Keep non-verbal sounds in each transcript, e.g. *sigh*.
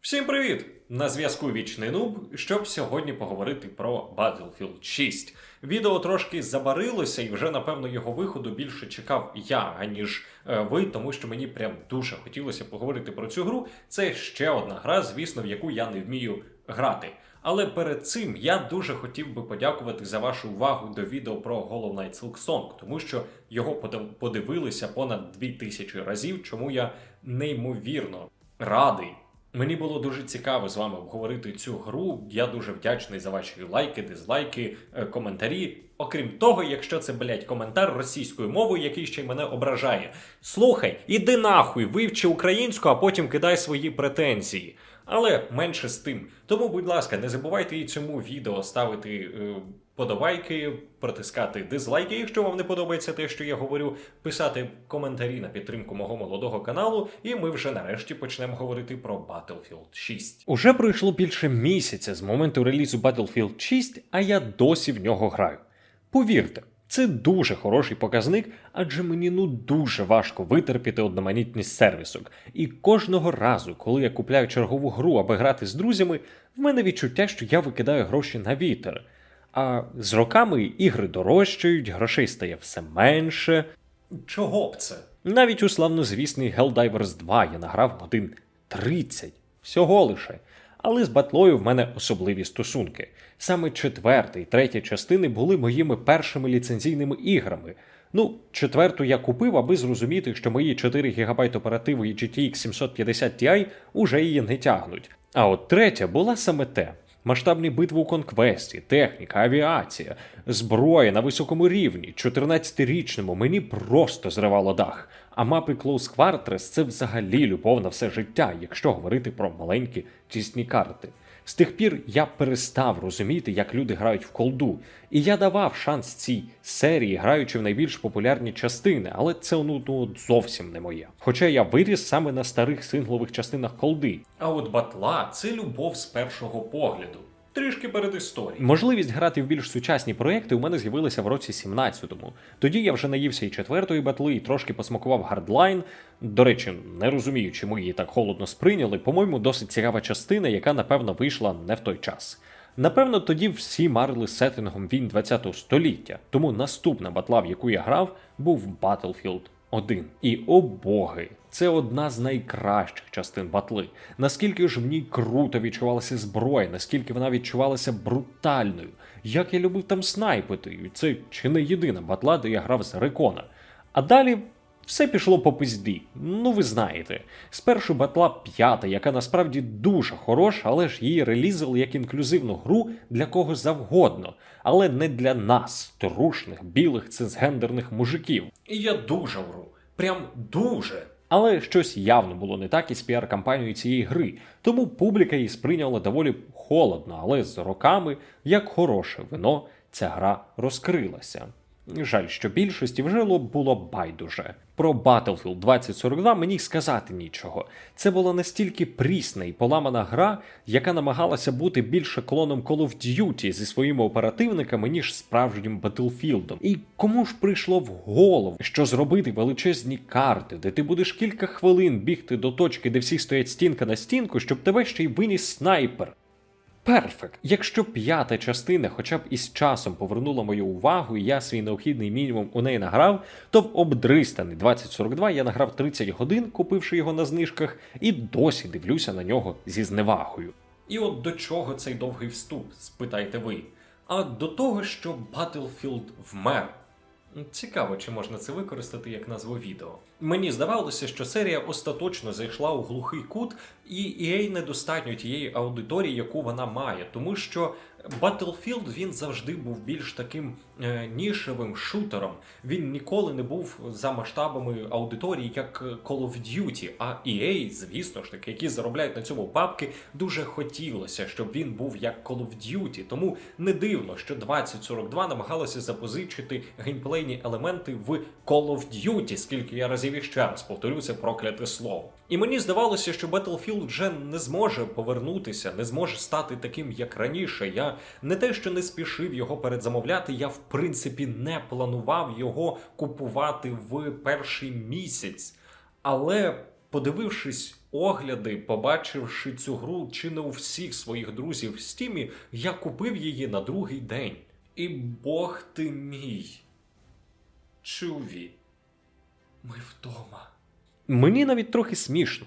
Всім привіт! На зв'язку Вічний Нуб, щоб сьогодні поговорити про Battlefield 6. Відео трошки забарилося, і вже напевно його виходу більше чекав я, аніж ви, тому що мені прям дуже хотілося поговорити про цю гру. Це ще одна гра, звісно, в яку я не вмію грати. Але перед цим я дуже хотів би подякувати за вашу увагу до відео про Hollow Knight Silksong, тому що його подив- подивилися понад 2000 разів, чому я неймовірно радий. Мені було дуже цікаво з вами обговорити цю гру. Я дуже вдячний за ваші лайки, дизлайки, е, коментарі. Окрім того, якщо це, блядь, коментар російською мовою, який ще й мене ображає. Слухай, іди нахуй, вивчи українську, а потім кидай свої претензії. Але менше з тим. Тому, будь ласка, не забувайте і цьому відео ставити е, подобайки, протискати дизлайки, якщо вам не подобається те, що я говорю, писати коментарі на підтримку мого молодого каналу, і ми вже нарешті почнемо говорити про Battlefield 6. Уже пройшло більше місяця з моменту релізу Battlefield 6, а я досі в нього граю. Повірте, це дуже хороший показник, адже мені ну дуже важко витерпіти одноманітність сервісок. І кожного разу, коли я купляю чергову гру, аби грати з друзями, в мене відчуття, що я викидаю гроші на вітер. А з роками ігри дорожчають, грошей стає все менше. Чого б це? Навіть у славнозвісний Helldivers 2 я награв годин 30. Всього лише. Але з батлою в мене особливі стосунки. Саме четверта і третя частини були моїми першими ліцензійними іграми. Ну, четверту я купив, аби зрозуміти, що мої 4 ГБ оперативу і GTX 750 Ti уже її не тягнуть. А от третя була саме те. Масштабні битви у конквесті, техніка, авіація, зброя на високому рівні, 14-річному мені просто зривало дах. А мапи Close Quarters – це взагалі любов на все життя, якщо говорити про маленькі тісні карти. З тих пір я перестав розуміти, як люди грають в колду, і я давав шанс цій серії, граючи в найбільш популярні частини, але це ну, ну зовсім не моє. Хоча я виріс саме на старих синглових частинах колди. А от батла це любов з першого погляду. Трішки перед історією. Можливість грати в більш сучасні проекти у мене з'явилася в році 17-му. Тоді я вже наївся і четвертої батли, і трошки посмакував гардлайн. До речі, не розумію, чому її так холодно сприйняли. По-моєму, досить цікава частина, яка напевно вийшла не в той час. Напевно, тоді всі марили сеттингом війн 20-го століття, тому наступна батла, в яку я грав, був Battlefield 1. І о боги, це одна з найкращих частин батли. Наскільки ж в ній круто відчувалася зброя, наскільки вона відчувалася брутальною. Як я любив там снайпити, і це чи не єдина батла, де я грав з Рекона. А далі все пішло по пизді. Ну ви знаєте. Спершу батла п'ята, яка насправді дуже хороша, але ж її релізили як інклюзивну гру для кого завгодно, але не для нас, трушних, білих, цисгендерних мужиків. І я дуже вру. Прям дуже. Але щось явно було не так із піар-кампанією цієї гри, тому публіка її сприйняла доволі холодно, але з роками, як хороше вино, ця гра розкрилася. Жаль, що більшості вже було байдуже. Про Battlefield 2042 мені сказати нічого. Це була настільки прісна і поламана гра, яка намагалася бути більше клоном Call of Duty зі своїми оперативниками, ніж справжнім Battlefield. І кому ж прийшло в голову, що зробити величезні карти, де ти будеш кілька хвилин бігти до точки, де всі стоять стінка на стінку, щоб тебе ще й виніс снайпер. Перфект. Якщо п'ята частина хоча б із часом повернула мою увагу, і я свій необхідний мінімум у неї награв, то в обдристаний 2042 я награв 30 годин, купивши його на знижках, і досі дивлюся на нього зі зневагою. І от до чого цей довгий вступ, спитаєте ви? А до того, що Battlefield вмер. Цікаво, чи можна це використати як назву відео. Мені здавалося, що серія остаточно зайшла у глухий кут, і EA недостатньо тієї аудиторії, яку вона має, тому що Battlefield він завжди був більш таким е, нішевим шутером. Він ніколи не був за масштабами аудиторії, як Call of Duty. А EA, звісно ж таки, які заробляють на цьому бабки, дуже хотілося, щоб він був як Call of Duty. Тому не дивно, що 2042 намагалося запозичити геймплейні елементи в Call of Duty, скільки я разів іще раз повторю це прокляте слово. І мені здавалося, що Battlefield вже не зможе повернутися, не зможе стати таким, як раніше. Я не те, що не спішив його передзамовляти, я в принципі не планував його купувати в перший місяць. Але подивившись огляди, побачивши цю гру чи не у всіх своїх друзів в стімі, я купив її на другий день. І Бог ти мій. Чуві. Ми вдома. Мені навіть трохи смішно.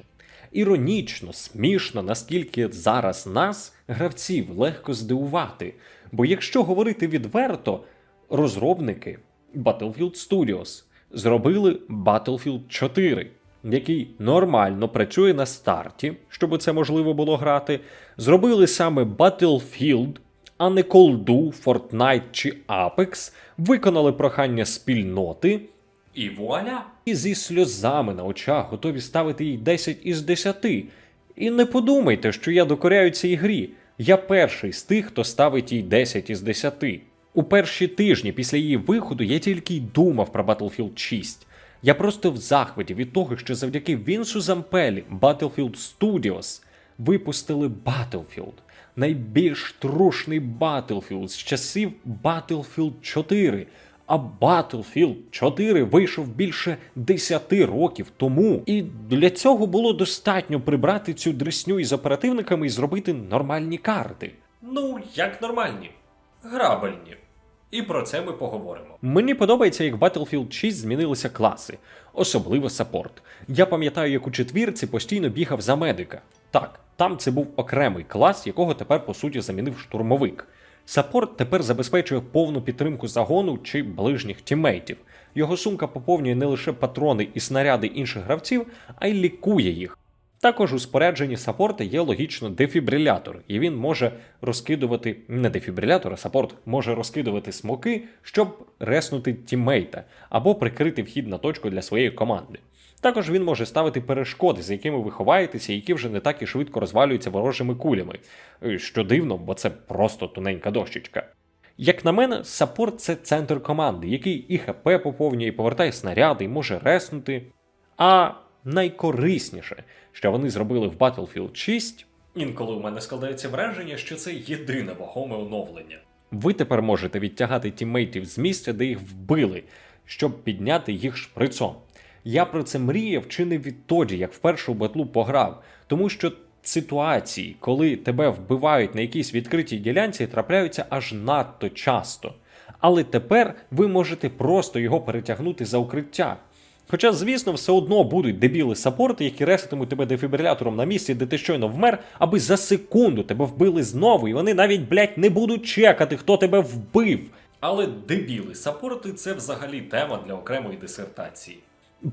Іронічно, смішно, наскільки зараз нас, гравців, легко здивувати. Бо якщо говорити відверто, розробники Battlefield Studios зробили Battlefield 4, який нормально працює на старті, щоб це можливо було грати. Зробили саме Battlefield, а не Колду, Fortnite чи Apex, виконали прохання спільноти. І вуаля! І зі сльозами на очах готові ставити їй 10 із 10. І не подумайте, що я докоряю цій грі. Я перший з тих, хто ставить їй 10 із 10. У перші тижні після її виходу я тільки й думав про Battlefield 6. Я просто в захваті від того, що завдяки Вінсу Зампелі Battlefield Studios випустили Battlefield. Найбільш трушний Battlefield з часів Battlefield 4. А Battlefield 4 вийшов більше 10 років тому, і для цього було достатньо прибрати цю дресню із оперативниками і зробити нормальні карти. Ну, як нормальні, грабельні. І про це ми поговоримо. Мені подобається, як в Battlefield 6 змінилися класи, особливо саппорт. Я пам'ятаю, як у четвірці постійно бігав за медика. Так, там це був окремий клас, якого тепер по суті замінив штурмовик. Саппорт тепер забезпечує повну підтримку загону чи ближніх тімейтів. Його сумка поповнює не лише патрони і снаряди інших гравців, а й лікує їх. Також у спорядженні саппорта є логічно дефібрилятор, і він може розкидувати не дефібрилятор, а саппорт може розкидувати смоки, щоб реснути тіммейта або прикрити вхід на точку для своєї команди. Також він може ставити перешкоди, з якими ви ховаєтеся, які вже не так і швидко розвалюються ворожими кулями. Е, Що дивно, бо це просто тоненька дощечка. Як на мене, саппорт це центр команди, який і ХП поповнює, і повертає снаряди, і може реснути. А найкорисніше, що вони зробили в Battlefield 6, інколи у мене складається враження, що це єдине вагоме оновлення. Ви тепер можете відтягати тіммейтів з місця, де їх вбили, щоб підняти їх шприцом. Я про це мріяв чи не відтоді, як в першу батлу пограв, тому що ситуації, коли тебе вбивають на якійсь відкритій ділянці, трапляються аж надто часто. Але тепер ви можете просто його перетягнути за укриття. Хоча, звісно, все одно будуть дебіли саппорти, які реситимуть тебе дефібрилятором на місці, де ти щойно вмер, аби за секунду тебе вбили знову, і вони навіть, блять, не будуть чекати, хто тебе вбив. Але дебіли саппорти це взагалі тема для окремої дисертації.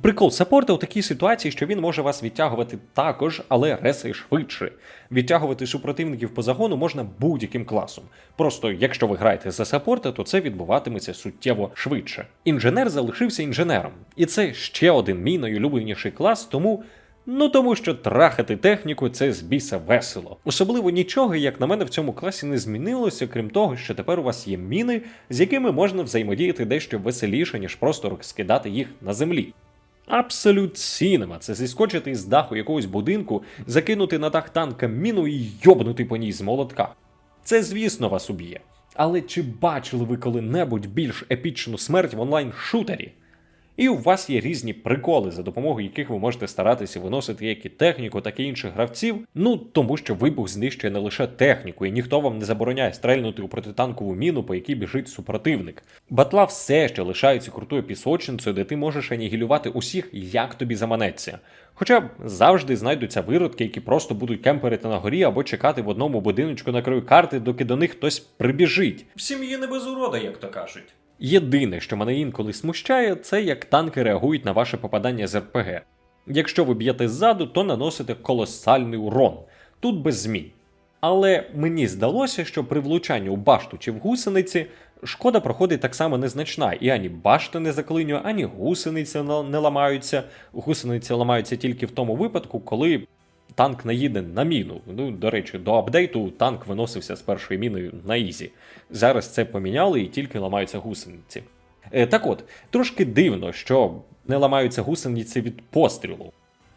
Прикол саппорта у такій ситуації, що він може вас відтягувати також, але ресає швидше. Відтягувати супротивників по загону можна будь-яким класом. Просто якщо ви граєте за саппорта, то це відбуватиметься суттєво швидше. Інженер залишився інженером, і це ще один мій найулюбленіший клас, тому. Ну тому що трахати техніку це з біса весело. Особливо нічого, як на мене, в цьому класі не змінилося, крім того, що тепер у вас є міни, з якими можна взаємодіяти дещо веселіше, ніж просто скидати їх на землі. Абсолют Сінема це зіскочити із даху якогось будинку, закинути на дах танка міну і йобнути по ній з молотка. Це, звісно, вас уб'є. Але чи бачили ви коли-небудь більш епічну смерть в онлайн-шутері? І у вас є різні приколи, за допомогою яких ви можете старатися виносити як і техніку, так і інших гравців. Ну тому що вибух знищує не лише техніку, і ніхто вам не забороняє стрельнути у протитанкову міну, по якій біжить супротивник. Батла все ще лишається крутою пісочницею, де ти можеш анігілювати усіх, як тобі заманеться. Хоча завжди знайдуться виродки, які просто будуть кемперити на горі або чекати в одному будиночку на краю карти, доки до них хтось прибіжить. В сім'ї не без урода, як то кажуть. Єдине, що мене інколи смущає, це як танки реагують на ваше попадання з РПГ. Якщо ви б'єте ззаду, то наносите колосальний урон. Тут без змін. Але мені здалося, що при влучанні у башту чи в гусениці шкода проходить так само незначна, і ані башта не заклинює, ані гусениці не ламаються. Гусениці ламаються тільки в тому випадку, коли танк наїде на міну. Ну, до речі, до апдейту танк виносився з першої міни на ізі. Зараз це поміняли і тільки ламаються гусениці. Е, так от, трошки дивно, що не ламаються гусениці від пострілу.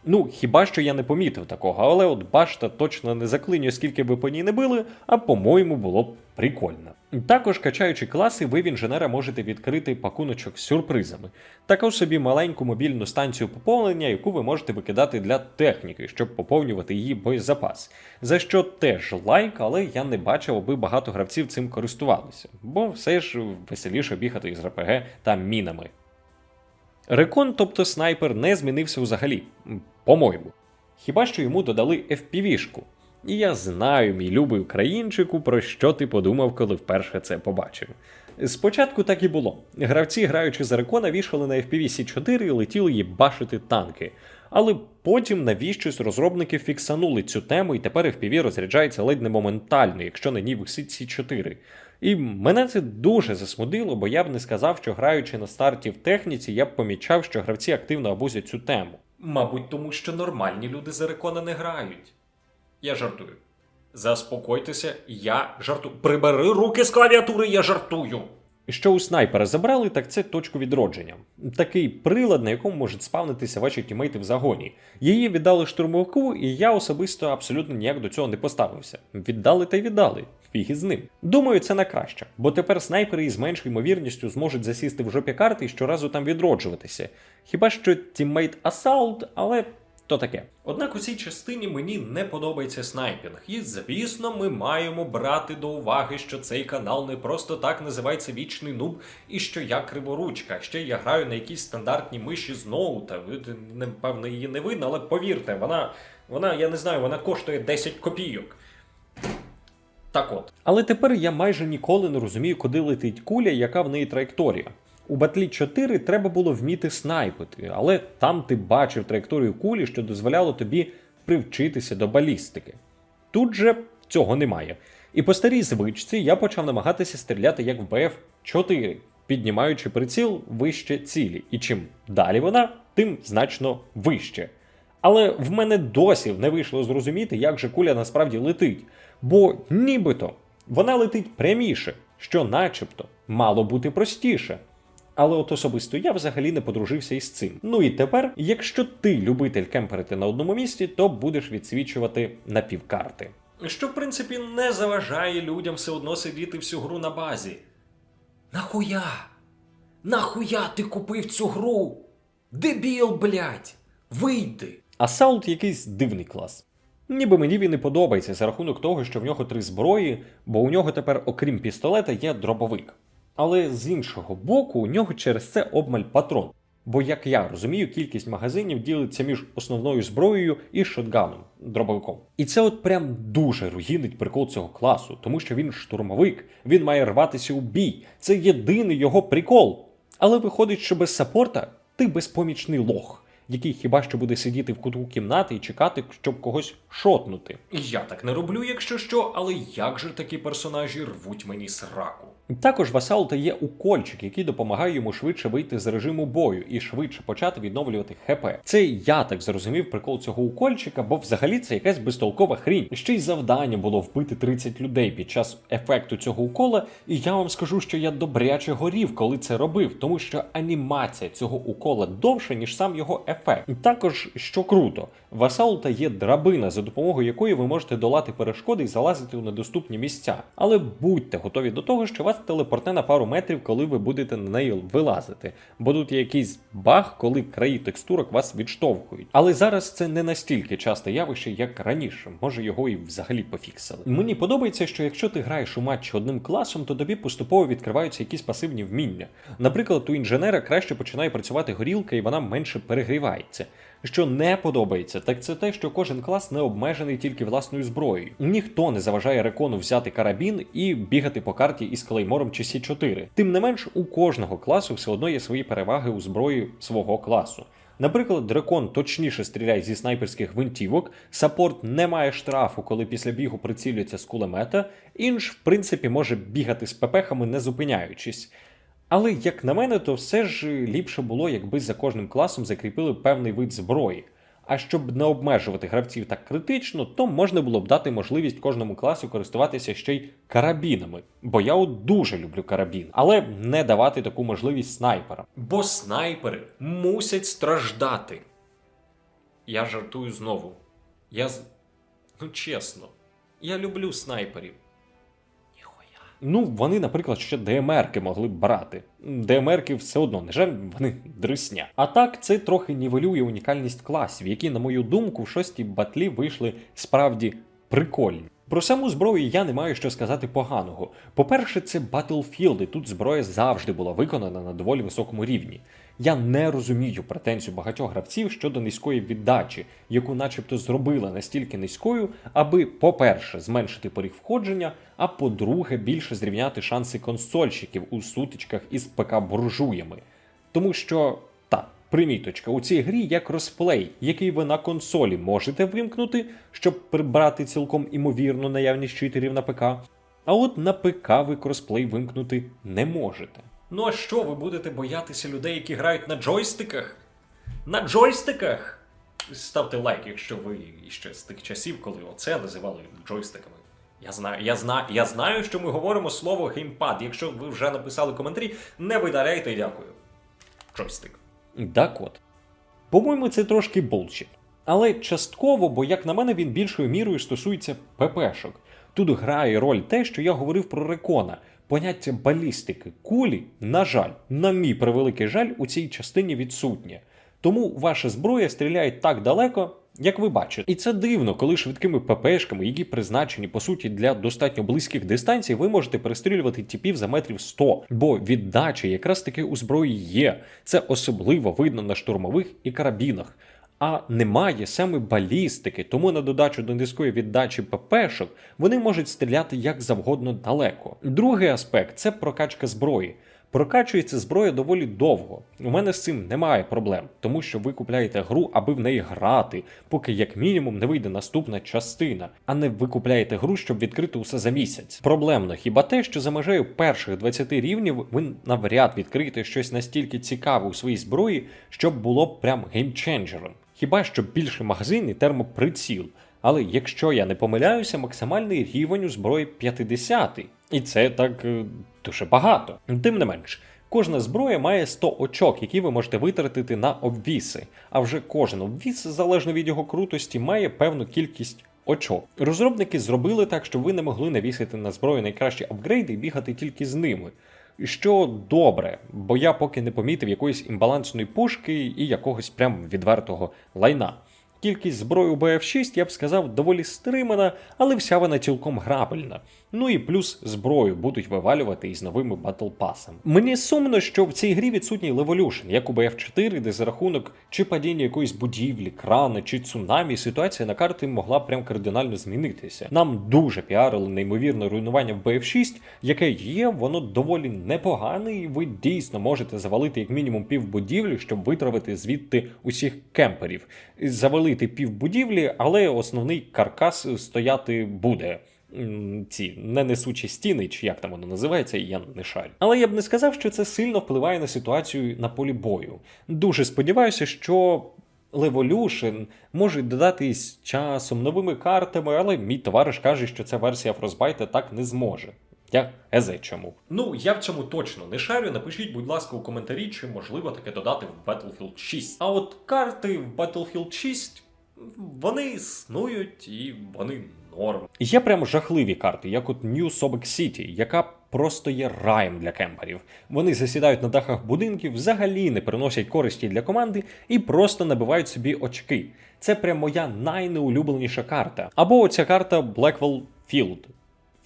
Ну, хіба що я не помітив такого, але от башта точно не заклинює, скільки ви по ній не били, а по-моєму було б прикольно. Також, качаючи класи, ви в інженера можете відкрити пакуночок з сюрпризами. Також собі маленьку мобільну станцію поповнення, яку ви можете викидати для техніки, щоб поповнювати її боєзапас. За що теж лайк, але я не бачив, аби багато гравців цим користувалися, бо все ж веселіше бігати із РПГ та мінами. Рекон, тобто снайпер, не змінився взагалі, по-моєму. Хіба що йому додали FPV-шку. І я знаю, мій любий українчику, про що ти подумав, коли вперше це побачив. Спочатку так і було. Гравці, граючи за рекона, вішали на FPV C4 і летіли їбашити танки. Але потім навіщось розробники фіксанули цю тему, і тепер FPV розряджається ледь не моментально, якщо на ній висить C4. І мене це дуже засмудило, бо я б не сказав, що граючи на старті в техніці, я б помічав, що гравці активно абузять цю тему. Мабуть, тому що нормальні люди за рекона не грають. Я жартую. Заспокойтеся, я жартую. Прибери руки з клавіатури, я жартую. Що у снайпера забрали, так це точку відродження. Такий прилад, на якому можуть спавнитися ваші тімейти в загоні. Її віддали штурмовику, і я особисто абсолютно ніяк до цього не поставився. Віддали та й віддали. Фіг із ним. Думаю, це на краще, бо тепер снайпери із меншою ймовірністю зможуть засісти в жопі карти і щоразу там відроджуватися. Хіба що тіммейт Assault, але то таке. Однак у цій частині мені не подобається снайпінг, і звісно, ми маємо брати до уваги, що цей канал не просто так називається вічний нуб, і що я криворучка. Ще я граю на якійсь стандартній миші з ноута. Ви напевно її не видно, але повірте, вона, вона, я не знаю, вона коштує 10 копійок. Так от. Але тепер я майже ніколи не розумію, куди летить куля, яка в неї траєкторія. У Батлі 4 треба було вміти снайпити, але там ти бачив траєкторію кулі, що дозволяло тобі привчитися до балістики. Тут же цього немає. І по старій звичці я почав намагатися стріляти як в БФ-4, піднімаючи приціл вище цілі. І чим далі вона, тим значно вище. Але в мене досі не вийшло зрозуміти, як же куля насправді летить. Бо нібито вона летить пряміше, що начебто мало бути простіше. Але от особисто я взагалі не подружився із цим. Ну і тепер, якщо ти любитель кемперити на одному місці, то будеш відсвічувати на півкарти. Що, в принципі, не заважає людям все одно сидіти всю гру на базі. Нахуя? Нахуя ти купив цю гру? Дебіл, блядь! Вийди! Асаулт якийсь дивний клас. Ніби мені він і подобається за рахунок того, що в нього три зброї, бо у нього тепер, окрім пістолета, є дробовик. Але з іншого боку, у нього через це обмаль патрон. Бо, як я розумію, кількість магазинів ділиться між основною зброєю і шотганом, дробовиком. І це от прям дуже руїнить прикол цього класу, тому що він штурмовик, він має рватися у бій. Це єдиний його прикол. Але виходить, що без саппорта ти безпомічний лох, який хіба що буде сидіти в кутку кімнати і чекати, щоб когось шотнути. Я так не роблю, якщо що, але як же такі персонажі рвуть мені сраку? Також в Асаулта є укольчик, який допомагає йому швидше вийти з режиму бою і швидше почати відновлювати ХП. Це я так зрозумів прикол цього укольчика, бо взагалі це якась безтолкова хрінь. Ще й завдання було вбити 30 людей під час ефекту цього укола. І я вам скажу, що я добряче горів, коли це робив, тому що анімація цього укола довша, ніж сам його ефект. Також, що круто, в є драбина, за допомогою якої ви можете долати перешкоди і залазити у недоступні місця. Але будьте готові до того, що вас телепортне на пару метрів, коли ви будете на неї вилазити. Бо тут є якийсь баг, коли краї текстурок вас відштовхують. Але зараз це не настільки часте явище, як раніше. Може його і взагалі пофіксили. Мені подобається, що якщо ти граєш у матчі одним класом, то тобі поступово відкриваються якісь пасивні вміння. Наприклад, у інженера краще починає працювати горілка і вона менше перегрівається. Що не подобається, так це те, що кожен клас не обмежений тільки власною зброєю. Ніхто не заважає рекону взяти карабін і бігати по карті із клеймором чи Сі4. Тим не менш, у кожного класу все одно є свої переваги у зброї свого класу. Наприклад, дракон точніше стріляє зі снайперських гвинтівок, саппорт не має штрафу, коли після бігу прицілюється з кулемета, інш, в принципі, може бігати з пепехами, не зупиняючись. Але, як на мене, то все ж ліпше було, якби за кожним класом закріпили певний вид зброї. А щоб не обмежувати гравців так критично, то можна було б дати можливість кожному класу користуватися ще й карабінами. Бо я от дуже люблю карабін, але не давати таку можливість снайперам. Бо снайпери мусять страждати. Я жартую знову. Я. Ну чесно, я люблю снайперів. Ну, вони, наприклад, ще ДМРки могли б брати. ДМРки все одно, не жаль, вони *laughs* дресня. А так, це трохи нівелює унікальність класів, які, на мою думку, в шостій батлі вийшли справді прикольні. Про саму зброю я не маю що сказати поганого. По-перше, це Battlefield, і тут зброя завжди була виконана на доволі високому рівні. Я не розумію претензію багатьох гравців щодо низької віддачі, яку начебто зробили настільки низькою, аби, по-перше, зменшити поріг входження, а по-друге, більше зрівняти шанси консольщиків у сутичках із ПК-буржуями. Тому що приміточка, у цій грі є кросплей, який ви на консолі можете вимкнути, щоб прибрати цілком імовірну наявність читерів на ПК. А от на ПК ви кросплей вимкнути не можете. Ну а що ви будете боятися людей, які грають на джойстиках? На джойстиках? Ставте лайк, якщо ви ще з тих часів, коли оце називали джойстиками. Я знаю, я знаю, я знаю, що ми говоримо слово геймпад. Якщо ви вже написали коментарі, не видаляйте, дякую. Джойстик. Так от. По-моєму, це трошки болшіт. Але частково, бо, як на мене, він більшою мірою стосується ППшок. Тут грає роль те, що я говорив про рекона. Поняття балістики кулі, на жаль, на мій превеликий жаль, у цій частині відсутнє. Тому ваша зброя стріляє так далеко, як ви бачите. І це дивно, коли швидкими ППшками, які призначені по суті для достатньо близьких дистанцій, ви можете перестрілювати типів за метрів 100. Бо віддача якраз таки у зброї є. Це особливо видно на штурмових і карабінах. А немає саме балістики, тому на додачу до низької віддачі ППшок вони можуть стріляти як завгодно далеко. Другий аспект це прокачка зброї. Прокачується зброя доволі довго. У мене з цим немає проблем, тому що ви купляєте гру, аби в неї грати, поки як мінімум не вийде наступна частина, а не ви купляєте гру, щоб відкрити усе за місяць. Проблемно хіба те, що за межею перших 20 рівнів ви навряд відкриєте щось настільки цікаве у своїй зброї, щоб було б прям геймченджером. Хіба що більший магазин і термоприціл. Але якщо я не помиляюся, максимальний рівень у зброї 50. І це так е, дуже багато. Тим не менш, кожна зброя має 100 очок, які ви можете витратити на обвіси. А вже кожен обвіс, залежно від його крутості, має певну кількість. Очок. Розробники зробили так, щоб ви не могли навісити на зброю найкращі апгрейди і бігати тільки з ними. Що добре, бо я поки не помітив якоїсь імбалансної пушки і якогось прям відвертого лайна. Кількість зброї у BF6, я б сказав, доволі стримана, але вся вона цілком грабельна. Ну і плюс зброю будуть вивалювати із новими батл пасами. Мені сумно, що в цій грі відсутній леволюшн, як у BF4, де за рахунок чи падіння якоїсь будівлі, крана чи цунамі, ситуація на карті могла прям кардинально змінитися. Нам дуже піарили неймовірне руйнування в BF6, яке є, воно доволі непогане, і ви дійсно можете завалити як мінімум пів будівлі, щоб витравити звідти усіх кемперів. Завалити пів будівлі, але основний каркас стояти буде. Ці ненесучі стіни, чи як там воно називається, я не шарю. Але я б не сказав, що це сильно впливає на ситуацію на полі бою. Дуже сподіваюся, що Levolution можуть додати з часом новими картами, але мій товариш каже, що ця версія Frostbite так не зможе. Я езе чому. Ну, я в цьому точно не шарю. Напишіть, будь ласка, у коментарі, чи можливо таке додати в Battlefield 6. А от карти в Battlefield 6 вони існують і вони норм. Є прям жахливі карти, як от New Sobek City, яка просто є раєм для кемперів. Вони засідають на дахах будинків, взагалі не приносять користі для команди і просто набивають собі очки. Це прям моя найнеулюбленіша карта. Або оця карта Blackwell Field.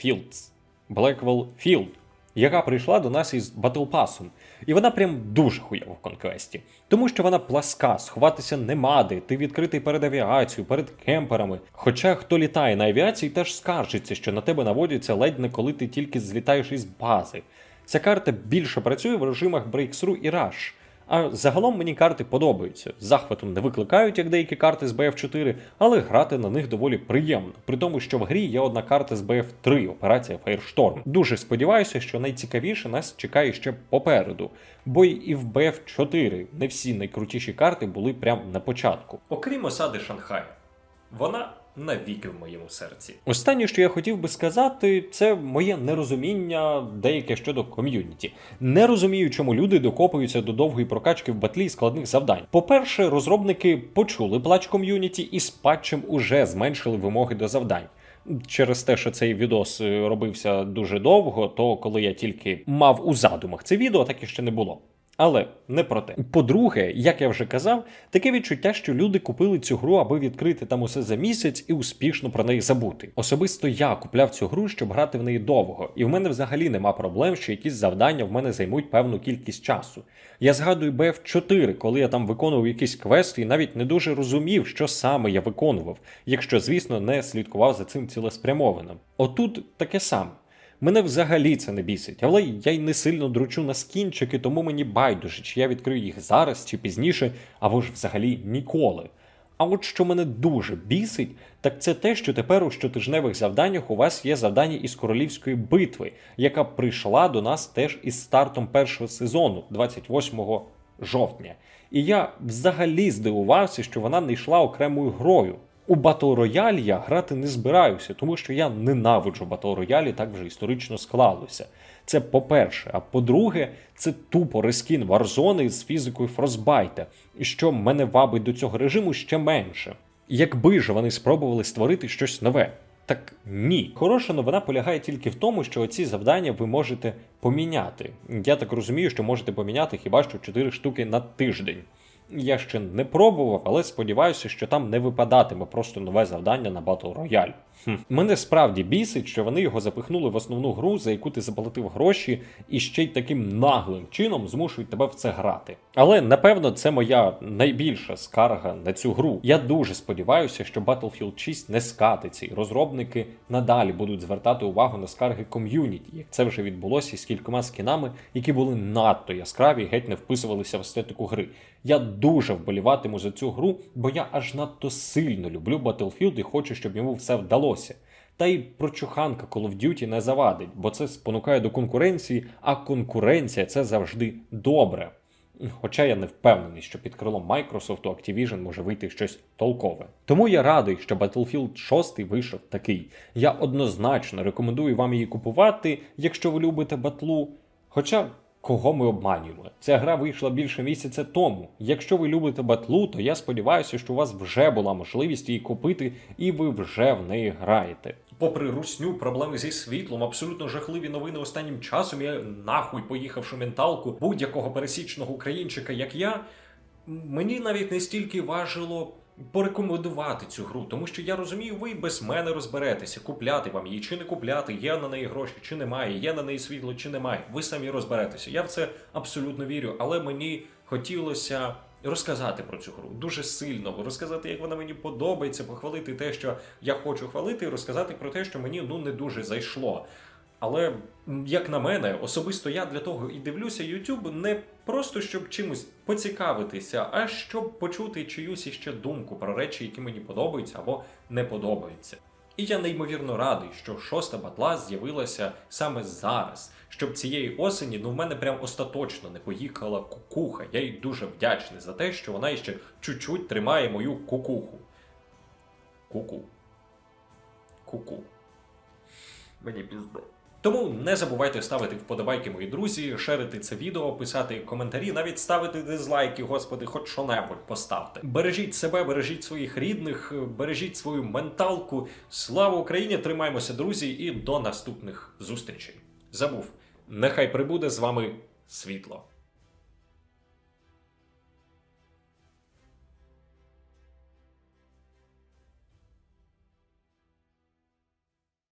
Fields. Blackwell Field, яка прийшла до нас із Battle Pass. І вона прям дуже хуєва в конквесті. Тому що вона пласка, сховатися нема де, ти відкритий перед авіацією, перед кемперами. Хоча хто літає на авіації, теж скаржиться, що на тебе наводяться ледь не коли ти тільки злітаєш із бази. Ця карта більше працює в режимах Breakthrough і Rush. А загалом мені карти подобаються. Захватом не викликають, як деякі карти з BF4, але грати на них доволі приємно. При тому, що в грі є одна карта з BF3, операція Firestorm. Дуже сподіваюся, що найцікавіше нас чекає ще попереду. Бо і в BF4 не всі найкрутіші карти були прямо на початку. Окрім осади Шанхая. Вона навіки в моєму серці. Останнє, що я хотів би сказати, це моє нерозуміння деяке щодо ком'юніті. Не розумію, чому люди докопуються до довгої прокачки в батлі і складних завдань. По-перше, розробники почули плач ком'юніті і з патчем уже зменшили вимоги до завдань. Через те, що цей відос е, робився дуже довго, то коли я тільки мав у задумах це відео, так і ще не було. Але не про те. По-друге, як я вже казав, таке відчуття, що люди купили цю гру, аби відкрити там усе за місяць і успішно про неї забути. Особисто я купляв цю гру, щоб грати в неї довго, і в мене взагалі нема проблем, що якісь завдання в мене займуть певну кількість часу. Я згадую BF4, коли я там виконував якісь квести і навіть не дуже розумів, що саме я виконував, якщо, звісно, не слідкував за цим цілеспрямовано. Отут таке саме. Мене взагалі це не бісить, але я й не сильно дручу на скінчики, тому мені байдуже, чи я відкрию їх зараз чи пізніше, або ж взагалі ніколи. А от що мене дуже бісить, так це те, що тепер у щотижневих завданнях у вас є завдання із королівської битви, яка прийшла до нас теж із стартом першого сезону, 28 жовтня. І я взагалі здивувався, що вона не йшла окремою грою. У Battle Royale я грати не збираюся, тому що я ненавиджу Battle Royale, так вже історично склалося. Це по-перше. А по-друге, це тупо рескін Warzone з фізикою Frostbite, що мене вабить до цього режиму ще менше. Якби ж вони спробували створити щось нове. Так ні. Хороша новина полягає тільки в тому, що ці завдання ви можете поміняти. Я так розумію, що можете поміняти хіба що 4 штуки на тиждень. Я ще не пробував, але сподіваюся, що там не випадатиме просто нове завдання на Battle Royale. Хм. Мене справді бісить, що вони його запихнули в основну гру, за яку ти заплатив гроші, і ще й таким наглим чином змушують тебе в це грати. Але напевно це моя найбільша скарга на цю гру. Я дуже сподіваюся, що Battlefield 6 не скатиться, і розробники надалі будуть звертати увагу на скарги ком'юніті, як це вже відбулося із кількома скінами, які були надто яскраві геть не вписувалися в естетику гри. Я дуже вболіватиму за цю гру, бо я аж надто сильно люблю Battlefield і хочу, щоб йому все вдалося. Та й прочуханка Call of Duty не завадить, бо це спонукає до конкуренції, а конкуренція це завжди добре. Хоча я не впевнений, що під крилом Microsoft у Activision може вийти щось толкове. Тому я радий, що Battlefield 6 вийшов такий. Я однозначно рекомендую вам її купувати, якщо ви любите батлу. Хоча Кого ми обманюємо? Ця гра вийшла більше місяця тому. Якщо ви любите батлу, то я сподіваюся, що у вас вже була можливість її купити, і ви вже в неї граєте. Попри русню, проблеми зі світлом, абсолютно жахливі новини останнім часом. Я нахуй поїхавши менталку будь-якого пересічного українчика, як я, мені навіть не стільки важило порекомендувати цю гру, тому що я розумію, ви без мене розберетеся, купляти вам її чи не купляти, є на неї гроші чи немає, є на неї світло чи немає. Ви самі розберетеся. Я в це абсолютно вірю, але мені хотілося. Розказати про цю гру дуже сильно, розказати, як вона мені подобається, похвалити те, що я хочу хвалити, і розказати про те, що мені ну не дуже зайшло. Але, як на мене, особисто я для того і дивлюся YouTube не просто щоб чимось поцікавитися, а щоб почути чиюсь іще думку про речі, які мені подобаються або не подобаються. І я неймовірно радий, що шоста батла з'явилася саме зараз, щоб цієї осені ну в мене прям остаточно не поїхала кукуха. Я їй дуже вдячний за те, що вона ще чуть-чуть тримає мою кукуху. Куку. Куку. Мені пізде. Тому не забувайте ставити вподобайки, мої друзі, шерити це відео, писати коментарі, навіть ставити дизлайки, господи, хоч що-небудь поставте. Бережіть себе, бережіть своїх рідних, бережіть свою менталку. Слава Україні! Тримаймося, друзі, і до наступних зустрічей. Забув, нехай прибуде з вами світло.